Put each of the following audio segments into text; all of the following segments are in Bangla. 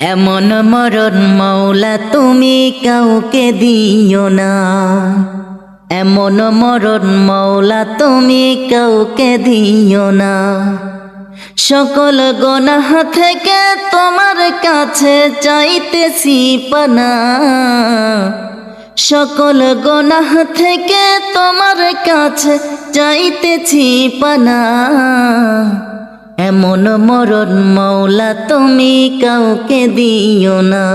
এমন মরণ মৌলা তুমি কাউকে দিও না। এমন মরণ মৌলা তুমি কাউকে দিও না। সকল গোনাহ থেকে তোমার কাছে চাইতেছি পানা। সকল গোনাহ থেকে তোমার কাছে চাইতেছি পানা। এমন মরণ মৌলা তুমি কাউকে দিও না।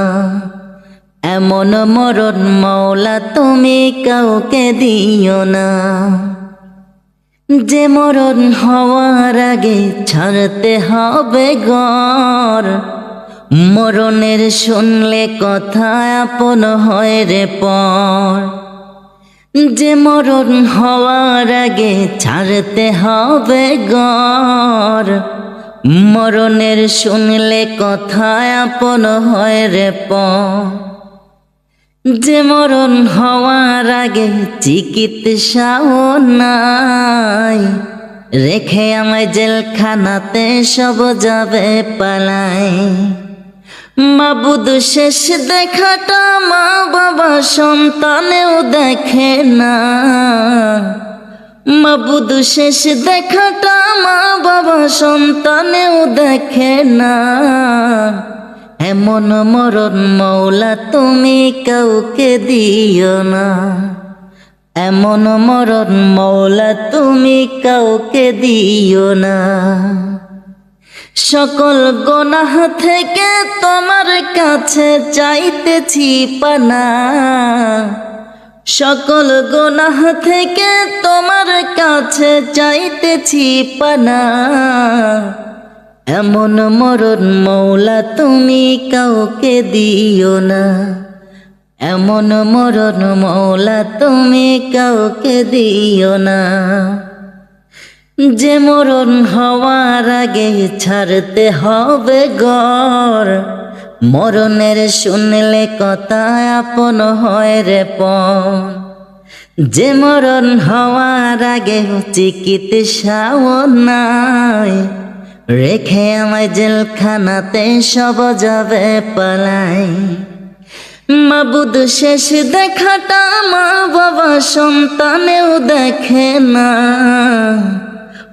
এমন মরণ মৌলা তুমি কাউকে দিও না। যে মরণ হওয়ার আগে ছাড়তে হবে গর মরণের শুনলে কথা আপন হয় রে পর। যে মরণ হওয়ার আগে ছাড়তে হবে গর। মরণের শুনলে কথা আপন হয় রে প। যে মরণ হওয়ার আগে চিকিৎসাও নাই, রেখে আমায় জেলখানাতে সব যাবে পালাই। মাবুদ শেষ দেখাটা মা বাবা সন্তানেও দেখে না। মাবুদ শেষ দেখাটা মা বাবা সন্তানেও দেখে না। এমন মরণ মৌলা তুমি কাউকে দিও না। এমন মরণ মৌলা তুমি কাউকে দিও না। সকল গোনাহ থেকে তোমার কাছে চাইতেছি পানা। সকল গোনাহ থেকে তোমার কাছে চাইতেছি পানা। এমন মরণ মৌলা তুমি কাউকে দিও না। এমন মরণ মৌলা তুমি কাউকে দিও না। যে মরণ হওয়ার আগে ছাড়তে হবে গর। মরণের শুনলে কথা আপন হয় রে পন যে মরণ হওয়ার আগে চিকিৎসাও নাই, রেখে আমায় জেলখানাতে সব যাবে পালাই। মাবুদ শেষ দেখাটা মা বাবা সন্তানেও দেখে না।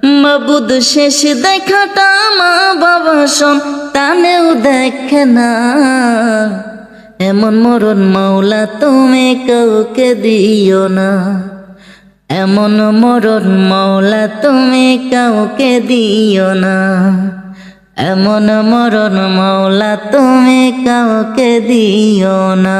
মাবুদ শেষ দেখাটা মা বাবা সন্তানেও দেখে না। এমন মরণ মাওলা তুমি কাউকে দিও না। এমন মরণ মাওলা তুমি কাউকে দিও না। এমন মরণ মাওলা তুমি কাউকে দিও না।